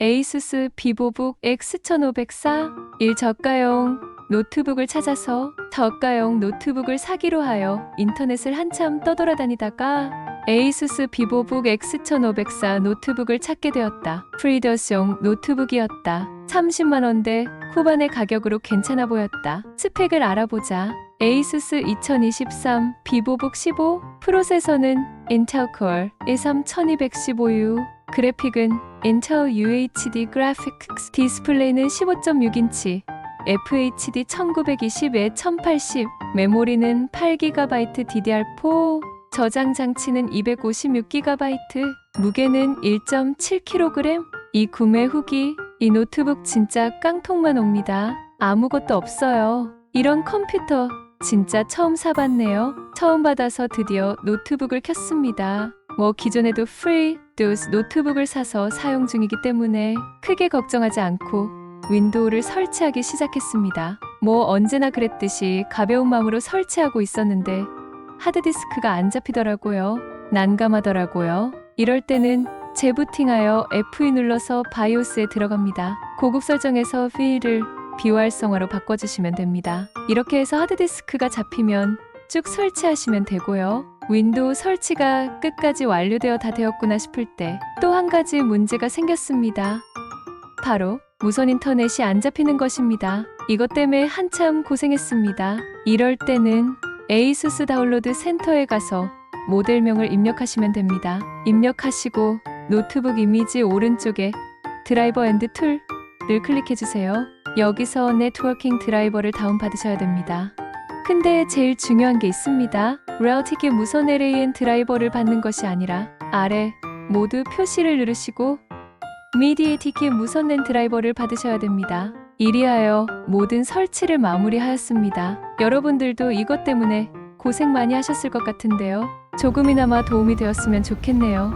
에이수스 비보북 X1504 1저가용 노트북을 찾아서 저가용 노트북을 사기로 하여 인터넷을 한참 떠돌아다니다가 에이수스 비보북 X1504 노트북을 찾게 되었다. 프리더스용 노트북이었다. 30만원대 후반의 가격으로 괜찮아 보였다. 스펙을 알아보자. 에이수스 2023 비보북 15 프로세서는 인텔 core i3-1215U 그래픽은 인텔 UHD 그래픽스 디스플레이는 15.6인치 FHD 1920에 1080 메모리는 8GB DDR4 저장 장치는 256GB 무게는 1.7kg 이 구매 후기 이 노트북 진짜 깡통만 옵니다. 아무것도 없어요. 이런 컴퓨터 진짜 처음 사봤네요. 처음 받아서 드디어 노트북을 켰습니다 뭐 기존에도 프리 도스 노트북을 사서 사용 중이기 때문에 크게 걱정하지 않고 윈도우를 설치하기 시작했습니다. 뭐 언제나 그랬듯이 가벼운 마음으로 설치하고 있었는데 하드디스크가 안 잡히더라고요. 난감하더라고요. 이럴 때는 재부팅하여 F2 눌러서 바이오스에 들어갑니다. 고급 설정에서 필을 비활성화로 바꿔주시면 됩니다. 이렇게 해서 하드디스크가 잡히면 쭉 설치하시면 되고요. 윈도우 설치가 끝까지 완료되어 다 되었구나 싶을 때 또 한 가지 문제가 생겼습니다. 바로 무선 인터넷이 안 잡히는 것입니다. 이것 때문에 한참 고생했습니다. 이럴 때는 에이수스 다운로드 센터에 가서 모델명을 입력하시면 됩니다. 입력하시고 노트북 이미지 오른쪽에 드라이버 앤드 툴을 클릭해 주세요. 여기서 네트워킹 드라이버를 다운받으셔야 됩니다. 근데 제일 중요한 게 있습니다. 라우티기 무선 LAN 드라이버를 받는 것이 아니라 아래 모두 표시를 누르시고 미디에티키 무선 랜 드라이버를 받으셔야 됩니다. 이리하여 모든 설치를 마무리하였습니다. 여러분들도 이것 때문에 고생 많이 하셨을 것 같은데요. 조금이나마 도움이 되었으면 좋겠네요.